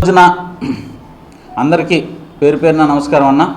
రోజున అందరికీ పేరు పేరున నమస్కారం అన్న.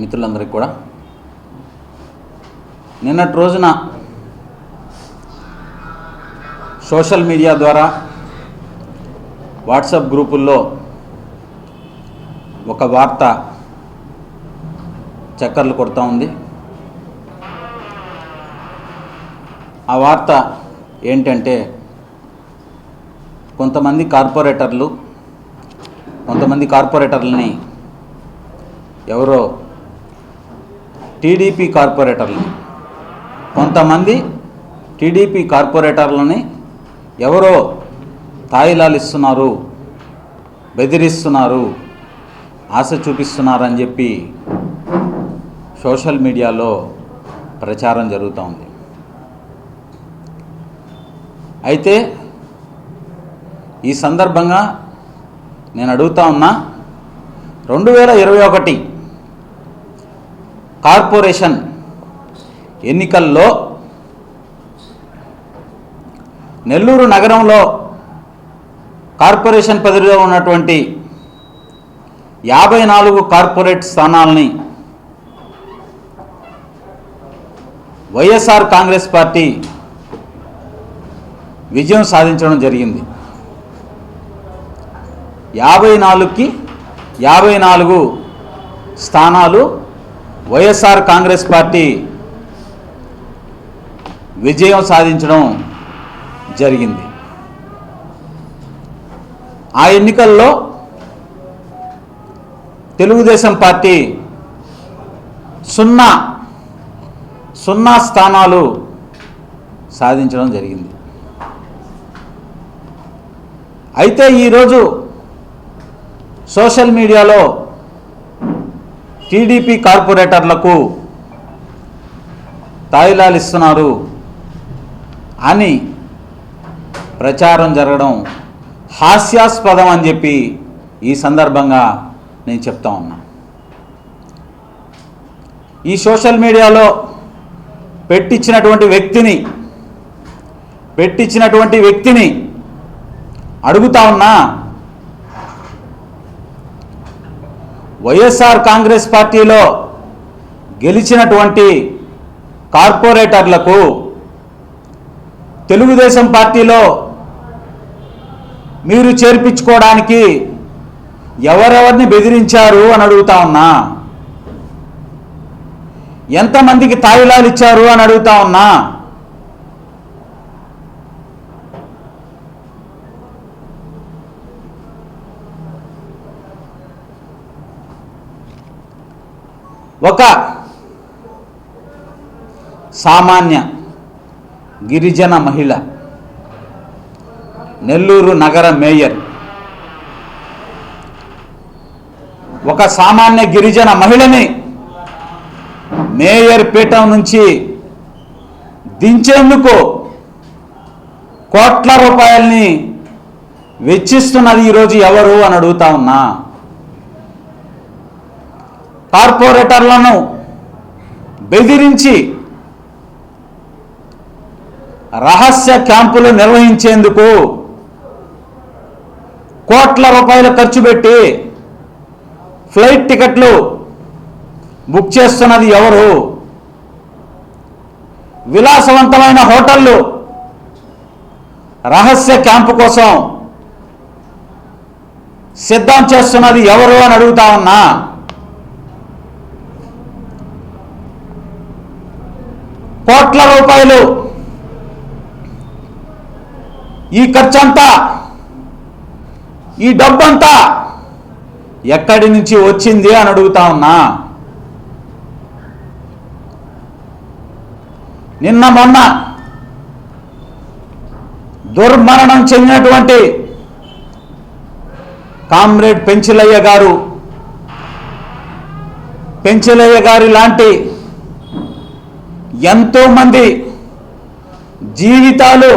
మిత్రులందరికీ కూడా. నిన్నటి రోజున సోషల్ మీడియా ద్వారా వాట్సాప్ గ్రూపుల్లో ఒక వార్త చక్కర్లు కొడుతూ ఉంది. ఆ వార్త ఏంటంటే కొంతమంది కార్పొరేటర్లు కొంతమంది కార్పొరేటర్లని ఎవరో టీడీపీ కార్పొరేటర్లు కొంతమంది టీడీపీ కార్పొరేటర్లని ఎవరో తాయిలాలిస్తున్నారు బెదిరిస్తున్నారు ఆశ చూపిస్తున్నారని చెప్పి సోషల్ మీడియాలో ప్రచారం జరుగుతూ ఉంది అయితే ఈ సందర్భంగా నేను అడుగుతా ఉన్నా రెండు వేల ఇరవై ఒకటి కార్పొరేషన్ ఎన్నికల్లో నెల్లూరు నగరంలో కార్పొరేషన్ పరిధిలో ఉన్నటువంటి యాభై నాలుగు కార్పొరేట్ స్థానాలని వైఎస్ఆర్ కాంగ్రెస్ పార్టీ విజయం సాధించడం జరిగింది. యాభై నాలుగుకి యాభై నాలుగు స్థానాలు వైఎస్ఆర్ కాంగ్రెస్ పార్టీ విజయం సాధించడం జరిగింది. ఆ ఎన్నికల్లో తెలుగుదేశం పార్టీ సున్నా సున్నా స్థానాలు సాధించడం జరిగింది. అయితే ఈరోజు సోషల్ మీడియాలో టీడీపీ కార్పొరేటర్లకు తాయిలాలు ఇస్తున్నారు అని ప్రచారం జరగడం హాస్యాస్పదం అని చెప్పి ఈ సందర్భంగా నేను చెప్తా ఉన్నా. ఈ సోషల్ మీడియాలో పెట్టించినటువంటి వ్యక్తిని పెట్టించినటువంటి వ్యక్తిని అడుగుతా ఉన్నా వైఎస్ఆర్ కాంగ్రెస్ పార్టీలో గెలిచినటువంటి కార్పొరేటర్లకు తెలుగుదేశం పార్టీలో మీరు చేర్పించుకోవడానికి ఎవరెవరిని బెదిరించారు అని అడుగుతా ఉన్నా. ఎంతమందికి తాయిలాలు ఇచ్చారు అని అడుగుతా ఉన్నా. ఒక సామాన్య గిరిజన మహిళ నెల్లూరు నగర మేయర్ ఒక సామాన్య గిరిజన మహిళని మేయర్ పీఠం నుంచి దించేందుకు కోట్ల రూపాయల్ని వెచ్చిస్తున్నది ఈరోజు ఎవరు అని అడుగుతా ఉన్నా. కార్పొరేటర్లను బెదిరించి రహస్య క్యాంపులు నిర్వహించేందుకు కోట్ల రూపాయలు ఖర్చు పెట్టి ఫ్లైట్ టికెట్లు బుక్ చేస్తున్నది ఎవరు? విలాసవంతమైన హోటళ్ళు రహస్య క్యాంపు కోసం సిద్ధం చేస్తున్నది ఎవరు అని అడుగుతా ఉన్నా. కోట్ల రూపాయలు. ఈ ఖర్చంతా ఈ డబ్బంతా ఎక్కడి నుంచి వచ్చింది అని అడుగుతా ఉన్నా. నిన్న మొన్న దుర్మరణం చెందినటువంటి కామ్రేడ్ పెంచిలయ్య గారు పెంచిలయ్య గారి లాంటి ఎంతోమంది జీవితాలు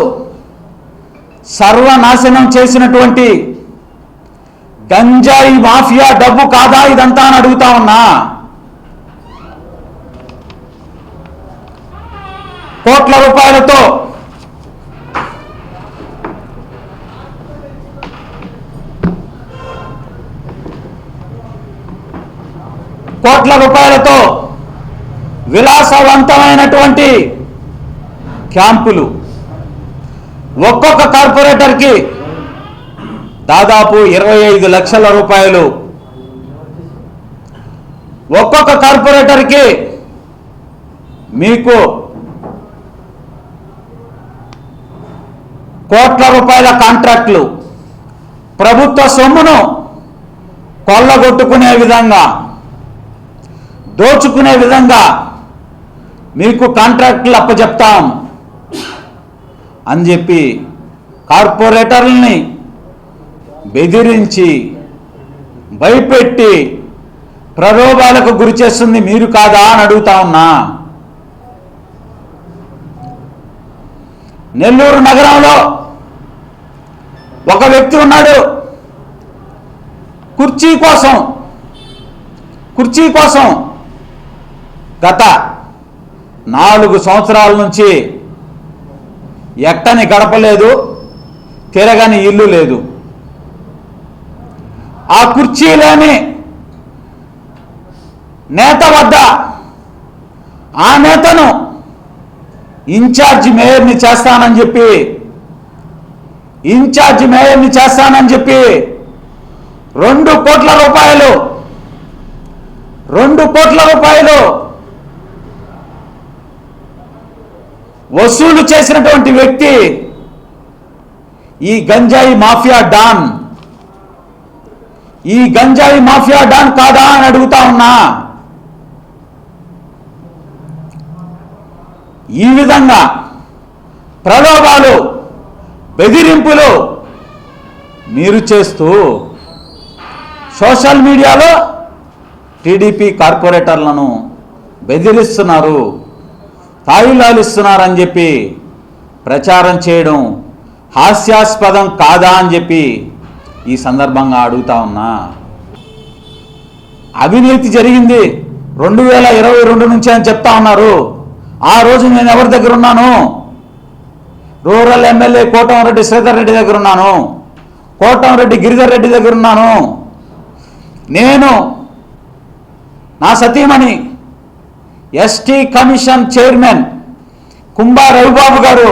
సర్వనాశనం చేసినటువంటి గంజాయి మాఫియా డబ్బు కాదా ఇదంతా అని అడుగుతా ఉన్నా. కోట్ల రూపాయలతో కోట్ల రూపాయలతో విలాసవంతమైనటువంటి క్యాంపులు. ఒక్కొక్క కార్పొరేటర్కి దాదాపు ఇరవై ఐదు లక్షల రూపాయలు. ఒక్కొక్క కార్పొరేటర్కి మీకు కోట్ల రూపాయల కాంట్రాక్ట్లు. ప్రభుత్వ సొమ్మును కొల్లగొట్టుకునే విధంగా దోచుకునే విధంగా మీకు కాంట్రాక్టులు అప్పచెప్తాం అని చెప్పి కార్పొరేటర్లని బెదిరించి భయపెట్టి ప్రలోభాలకు గురి చేస్తుంది మీరు కాదా అని అడుగుతా ఉన్నా. నెల్లూరు నగరంలో ఒక వ్యక్తి ఉన్నాడు. కుర్చీ కోసం కుర్చీ కోసం గత నాలుగు సంవత్సరాల నుంచి ఎట్టని గడపలేదు తిరగని ఇల్లు లేదు. ఆ కుర్చీలోని నేత వద్ద ఆ నేతను ఇన్ఛార్జ్ మేయర్ని చేస్తానని చెప్పి ఇన్ఛార్జ్ మేయర్ని చేస్తానని చెప్పి రెండు కోట్ల రూపాయలు రెండు కోట్ల రూపాయలు వసూలు చేసినటువంటి వ్యక్తి ఈ గంజాయి మాఫియా డాన్. ఈ గంజాయి మాఫియా డాన్ కాదా అని అడుగుతా ఉన్నా. ఈ విధంగా ప్రలోభాలు బెదిరింపులు మీరు చేస్తూ సోషల్ మీడియాలో టీడీపీ కార్పొరేటర్లను బెదిరిస్తున్నారు. తాయిలాలిస్తున్నారని చెప్పి ప్రచారం చేయడం హాస్యాస్పదం కాదా అని చెప్పి ఈ సందర్భంగా అడుగుతా ఉన్నా. అవినీతి జరిగింది రెండు వేల ఇరవై రెండు నుంచి అని చెప్తా ఉన్నారు. ఆ రోజు నేను ఎవరి దగ్గర ఉన్నాను? రూరల్ ఎమ్మెల్యే కోటంరెడ్డి శ్రీధర్ రెడ్డి దగ్గర ఉన్నాను. కోటంరెడ్డి గిరిధర్ రెడ్డి దగ్గర ఉన్నాను. నేను నా సతీమణి ST commission chairman Kumbha Ravibabu garu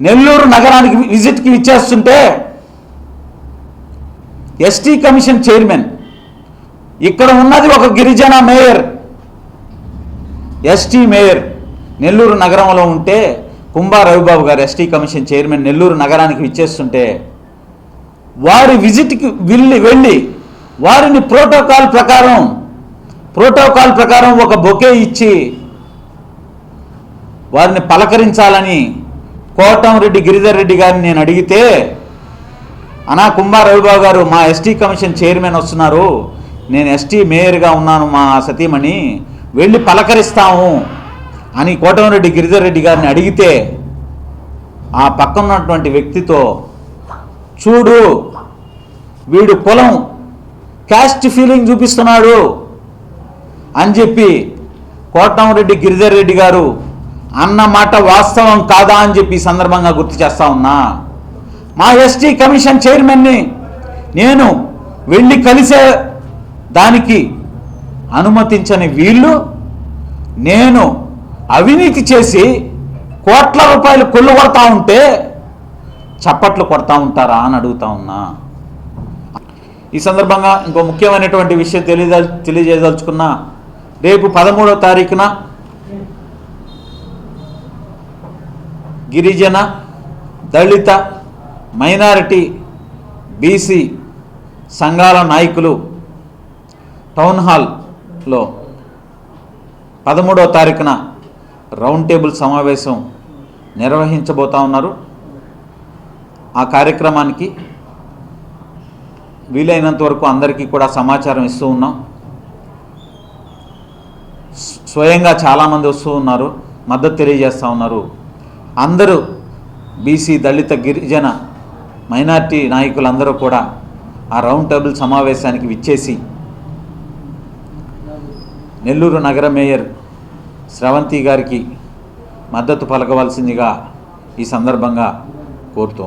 Nellore నగరానికి విజిట్కి ఇచ్చేస్తుంటే ఎస్టీ కమిషన్ చైర్మన్ ఇక్కడ ఉన్నది ఒక గిరిజన మేయర్ ఎస్టీ మేయర్ నెల్లూరు నగరంలో ఉంటే కుంభా రవిబాబు గారు ఎస్టీ కమిషన్ చైర్మన్ నెల్లూరు నగరానికి విచ్చేస్తుంటే వారి విజిట్కి వెళ్ళి వెళ్ళి వారిని ప్రోటోకాల్ ప్రకారం ప్రోటోకాల్ ప్రకారం ఒక బొకే ఇచ్చి వారిని పలకరించాలని కోటంరెడ్డి గిరిధర్ రెడ్డి గారిని నేను అడిగితే అనా కుంభా రవిబాబు గారు మా ఎస్టీ కమిషన్ చైర్మన్ వస్తున్నారు. నేను ఎస్టీ మేయర్గా ఉన్నాను మా సతీమణి. వెళ్ళి పలకరిస్తాము అని కోటంరెడ్డి గిరిధర్ రెడ్డి గారిని అడిగితే ఆ పక్కన ఉన్నటువంటి వ్యక్తితో చూడు వీడు కులం. క్యాస్ట్ ఫీలింగ్ చూపిస్తున్నాడు. అని చెప్పి కోటంరెడ్డి గిరిధర్ రెడ్డి గారు అన్న మాట వాస్తవం కాదా అని చెప్పి సందర్భంగా గుర్తు చేస్తా ఉన్నా. మా ఎస్టీ కమిషన్ చైర్మన్ని నేను వెళ్ళి కలిసే దానికి అనుమతించని వీళ్ళు నేను అవినీతి చేసి కోట్ల రూపాయలు కొల్లు కొడతా ఉంటే చప్పట్లు కొడతా ఉంటారా అని అడుగుతా ఉన్నా. ఈ సందర్భంగా ఇంకో ముఖ్యమైనటువంటి విషయం తెలియదల్ తెలియజేయదలుచుకున్నా. రేపు పదమూడవ తారీఖున గిరిజన దళిత మైనారిటీ బీసీ సంఘాల నాయకులు టౌన్ హాల్లో పదమూడవ తారీఖున రౌండ్ టేబుల్ సమావేశం నిర్వహించబోతా ఉన్నారు. ఆ కార్యక్రమానికి వీలైనంత వరకు అందరికీ కూడా సమాచారం ఇస్తూ ఉన్నాం. స్వయంగా చాలామంది వస్తూ ఉన్నారు మద్దతు తెలియజేస్తూ ఉన్నారు. అందరూ బీసీ దళిత గిరిజన మైనార్టీ నాయకులందరూ కూడా ఆ రౌండ్ టేబుల్ సమావేశానికి విచ్చేసి నెల్లూరు నగర మేయర్ స్రవంతి గారికి మద్దతు పలకవలసిందిగా ఈ సందర్భంగా కోరుతోంది